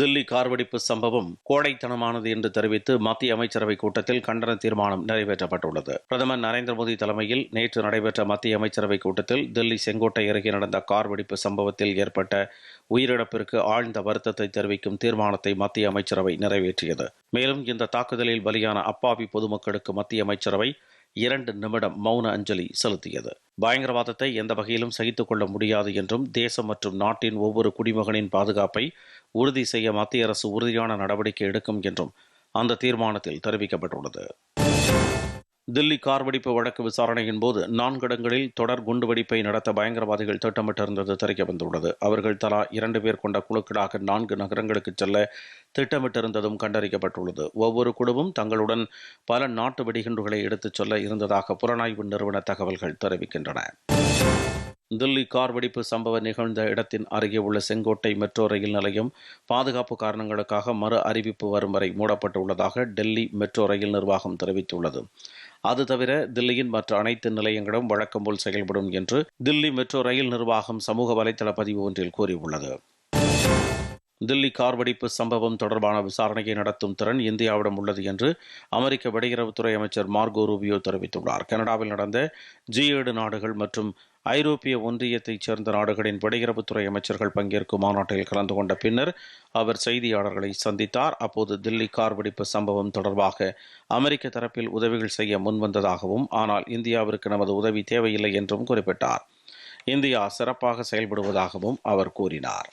Delhi car வெடிப்பு சம்பவம் கோடைத்தனமானது என்று தெரிவித்து மத்திய அமைச்சரவை கூட்டத்தில் கண்டன தீர்மானம் நிறைவேற்றப்பட்டுள்ளது. பிரதமர் நரேந்திர மோடி தலைமையில் நேற்று நடைபெற்ற மத்திய அமைச்சரவை கூட்டத்தில் தில்லி செங்கோட்டை அருகே நடந்த கார் வெடிப்பு சம்பவத்தில் ஏற்பட்ட உயிரிழப்பிற்கு ஆழ்ந்த வருத்தத்தை தெரிவிக்கும் தீர்மானத்தை மத்திய அமைச்சரவை நிறைவேற்றியது. மேலும் இந்த தாக்குதலில் பலியான அப்பாவி பொதுமக்களுக்கு மத்திய அமைச்சரவை இரண்டு நிமிடம் மௌன அஞ்சலி செலுத்தியது. பயங்கரவாதத்தை எந்த வகையிலும் சகித்துக் கொள்ள முடியாது என்றும் தேசம் மற்றும் நாட்டின் ஒவ்வொரு குடிமகனின் பாதுகாப்பை உறுதி செய்ய மத்திய அரசு உறுதியான நடவடிக்கை எடுக்கும் என்றும் அந்த தீர்மானத்தில் தெரிவிக்கப்பட்டுள்ளது. தில்லி கார் வெடிப்பு வழக்கு விசாரணையின் போது நான்கு இடங்களில் தொடர் குண்டுவெடிப்பை நடத்த பயங்கரவாதிகள் திட்டமிட்டிருந்தது தெரிய வந்துள்ளது. அவர்கள் தலா இரண்டு பேர் கொண்ட குழுக்களாக நான்கு நகரங்களுக்கு செல்ல திட்டமிட்டிருந்ததும் கண்டறியப்பட்டுள்ளது ஒவ்வொரு குழுவும் தங்களுடன் பல நாட்டு வெடிகுண்டுகளை எடுத்துச் செல்ல இருந்ததாக புலனாய்வு நிறுவன தகவல்கள் தெரிவிக்கின்றன. தில்லி கார் வெடிப்பு சம்பவம் நிகழ்ந்த இடத்தின் அருகே உள்ள செங்கோட்டை மெட்ரோ ரயில் நிலையம் பாதுகாப்பு காரணங்களுக்காக மறு அறிவிப்பு வரும் வரை மூடப்பட்டுள்ளதாக டெல்லி மெட்ரோ ரயில் நிர்வாகம் தெரிவித்துள்ளது. அது தவிர தில்லியின் மற்ற அனைத்து நிலையங்களும் வழக்கம் போல் செயல்படும் என்று தில்லி மெட்ரோ ரயில் நிர்வாகம் சமூக வலைதள பதிவு ஒன்றில் கூறியுள்ளது. தில்லி கார் வெடிப்பு சம்பவம் தொடர்பான விசாரணையை நடத்தும் திறன் இந்தியாவிடம் உள்ளது என்று அமெரிக்க வெளியுறவுத்துறை அமைச்சர் மார்கோ ரூபியோ தெரிவித்துள்ளார். கனடாவில் நடந்த ஜி ஏழு நாடுகள் மற்றும் ஐரோப்பிய ஒன்றியத்தைச் சேர்ந்த நாடுகளின் வெளியுறவுத்துறை அமைச்சர்கள் பங்கேற்கும் மாநாட்டில் கலந்து கொண்ட பின்னர் அவர் செய்தியாளர்களை சந்தித்தார். அப்போது தில்லி கார் வெடிப்பு சம்பவம் தொடர்பாக அமெரிக்க தரப்பில் உதவிகள் செய்ய முன்வந்ததாகவும் ஆனால் இந்தியாவிற்கு நமது உதவி தேவையில்லை என்றும் குறிப்பிட்டார். இந்தியா சிறப்பாக செயல்படுவதாகவும் அவர் கூறினார்.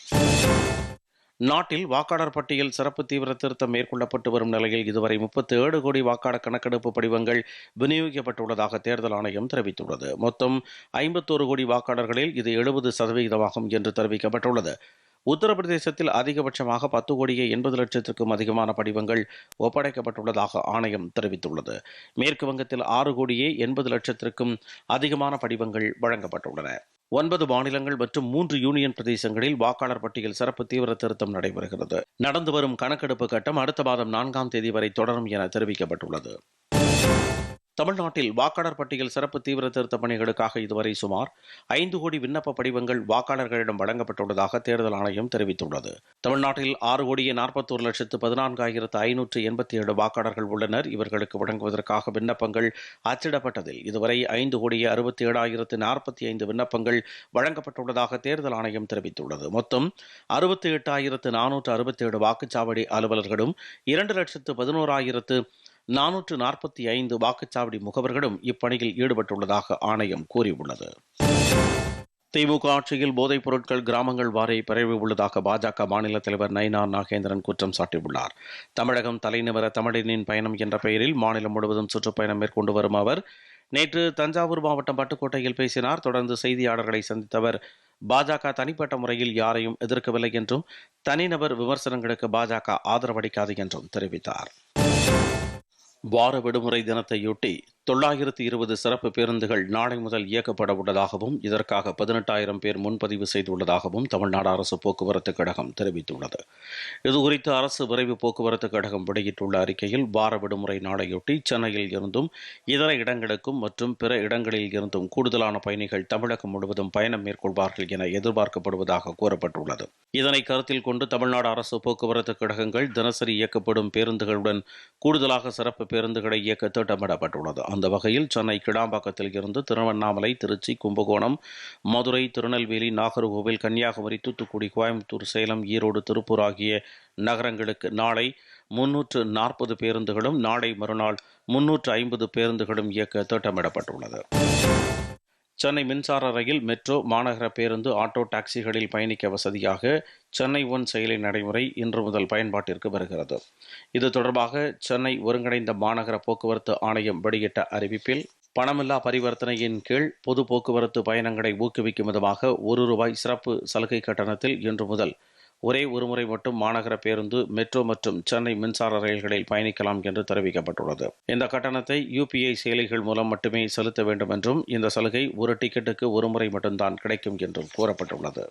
நாட்டில் வாக்காளர் பட்டியல் சிறப்பு தீவிர திருத்தம் மேற்கொள்ளப்பட்டு வரும் நிலையில் இதுவரை முப்பத்தி ஏழு கோடி வாக்காளர் கணக்கெடுப்பு படிவங்கள் விநியோகிக்கப்பட்டுள்ளதாக தேர்தல் ஆணையம் தெரிவித்துள்ளது. மொத்தம் ஐம்பத்தோரு கோடி வாக்காளர்களில் இது எழுபது சதவிகிதமாகும் என்று தெரிவிக்கப்பட்டுள்ளது. உத்தரப்பிரதேசத்தில் அதிகபட்சமாக பத்து கோடியே எண்பது லட்சத்திற்கும் அதிகமான படிவங்கள் ஒப்படைக்கப்பட்டுள்ளதாக ஆணையம் தெரிவித்துள்ளது. மேற்கு வங்கத்தில் ஆறு கோடியே எண்பது லட்சத்திற்கும் அதிகமான படிவங்கள் வழங்கப்பட்டுள்ளன. ஒன்பது மாநிலங்கள் மற்றும் மூன்று யூனியன் பிரதேசங்களில் வாக்காளர் பட்டியல் சிறப்பு தீவிர திருத்தம் நடைபெறுகிறது. நடந்து வரும் கணக்கெடுப்பு கட்டம் அடுத்த மாதம் நான்காம் தேதி வரை தொடரும் என தெரிவிக்கப்பட்டுள்ளது. தமிழ்நாட்டில் வாக்காளர் பட்டியல் சிறப்பு தீவிர திருத்த பணிகளுக்காக இதுவரை சுமார் ஐந்து கோடி விண்ணப்ப படிவங்கள் வாக்காளர்களிடம் வழங்கப்பட்டுள்ளதாக தேர்தல் ஆணையம் தெரிவித்துள்ளது. தமிழ்நாட்டில் ஆறு கோடியே நாற்பத்தோரு லட்சத்து பதினான்காயிரத்து ஐநூற்று எண்பத்தி ஏழு வாக்காளர்கள் உள்ளனர். இவர்களுக்கு வழங்குவதற்காக விண்ணப்பங்கள் அச்சிடப்பட்டதில் இதுவரை ஐந்து கோடியே அறுபத்தி ஏழாயிரத்து நாற்பத்தி ஐந்து விண்ணப்பங்கள் வழங்கப்பட்டுள்ளதாக தேர்தல் ஆணையம் தெரிவித்துள்ளது. மொத்தம் அறுபத்தி எட்டாயிரத்து நானூற்று அறுபத்தி ஏழு வாக்குச்சாவடி அலுவலர்களும் இரண்டு லட்சத்து பதினோராயிரத்து நானூற்று நாற்பத்தி ஐந்து வாக்குச்சாவடி முகவர்களும் இப்பணியில் ஈடுபட்டுள்ளதாக ஆணையம் கூறியுள்ளது. திமுக ஆட்சியில் போதைப் பொருட்கள் கிராமங்கள் வாரை பரவி உள்ளதாக பாஜக மாநில தலைவர் நயினார் நாகேந்திரன் குற்றம் சாட்டியுள்ளார். தமிழகம் தலைநிவர தமிழனின் பயணம் என்ற பெயரில் மாநிலம் முழுவதும் சுற்றுப்பயணம் மேற்கொண்டு வரும் அவர் நேற்று தஞ்சாவூர் மாவட்டம் பட்டுக்கோட்டையில் பேசினார். தொடர்ந்து செய்தியாளர்களை சந்தித்தவர் பாஜக தனிப்பட்ட முறையில் யாரையும் எதிர்க்கவில்லை என்றும் தனிநபர் விமர்சனங்களுக்கு பாஜக ஆதரவளிக்காது என்றும் தெரிவித்தார். வார விடுமுறை தினத்தையொட்டி தொள்ளாயிரத்து இருபது சிறப்பு பேருந்துகள் நாளை முதல் இயக்கப்பட உள்ளதாகவும் இதற்காக பதினெட்டாயிரம் பேர் முன்பதிவு செய்துள்ளதாகவும் தமிழ்நாடு அரசு போக்குவரத்து கழகம் தெரிவித்துள்ளது. இதுகுறித்து அரசு விரைவு போக்குவரத்து கழகம் வெளியிட்டுள்ள அறிக்கையில் வார விடுமுறை நாளையொட்டி சென்னையில் இருந்தும் இதர இடங்களுக்கும் மற்றும் பிற இடங்களில் இருந்தும் கூடுதலான பயணிகள் தமிழகம் முழுவதும் பயணம் மேற்கொள்வார்கள் என எதிர்பார்க்கப்படுவதாக கூறப்பட்டுள்ளது. இதனை கருத்தில் கொண்டு தமிழ்நாடு அரசு போக்குவரத்து கழகங்கள் தினசரி இயக்கப்படும் பேருந்துகளுடன் கூடுதலாக சிறப்பு பேருந்துகளை இயக்க திட்டமிடப்பட்டுள்ளது. அந்த வகையில் சென்னை கிடாம்பாக்கத்தில் இருந்து திருவண்ணாமலை திருச்சி கும்பகோணம் மதுரை திருநெல்வேலி நாகர்கோவில் கன்னியாகுமரி தூத்துக்குடி கோயம்புத்தூர் சேலம் ஈரோடு திருப்பூர் ஆகிய நகரங்களுக்கு நாளை முன்னூற்று நாற்பது பேருந்துகளும் நாளை மறுநாள் முன்னூற்று ஐம்பது பேருந்துகளும் இயக்க திட்டமிடப்பட்டுள்ளது. சென்னை மின்சார ரயில் மெட்ரோ மாநகர பேருந்து ஆட்டோ டாக்ஸிகளில் பயணிக்க வசதியாக சென்னை ஒன் செயலி நடைமுறை இன்று முதல் பயன்பாட்டிற்கு வருகிறது. இது தொடர்பாக சென்னை ஒருங்கிணைந்த மாநகர போக்குவரத்து ஆணையம் வெளியிட்ட அறிவிப்பில் பணமில்லா பரிவர்த்தனையின் கீழ் பொது போக்குவரத்து பயணங்களை ஊக்குவிக்கும் விதமாக ஒரு ரூபாய் சிறப்பு சலுகை கட்டணத்தில் இன்று முதல் ஒரே ஒருமுறை மட்டும் மாநகர பேருந்து மெட்ரோ மற்றும் சென்னை மின்சார ரயில்களில் பயணிக்கலாம் என்று தெரிவிக்கப்பட்டுள்ளது. இந்த கட்டணத்தை யூபிஐ செயலிகள் மூலம் மட்டுமே செலுத்த வேண்டும் என்றும் இந்த சலுகை ஒரு டிக்கெட்டுக்கு ஒரு முறை மட்டும்தான் கிடைக்கும் என்றும் கூறப்பட்டுள்ளது.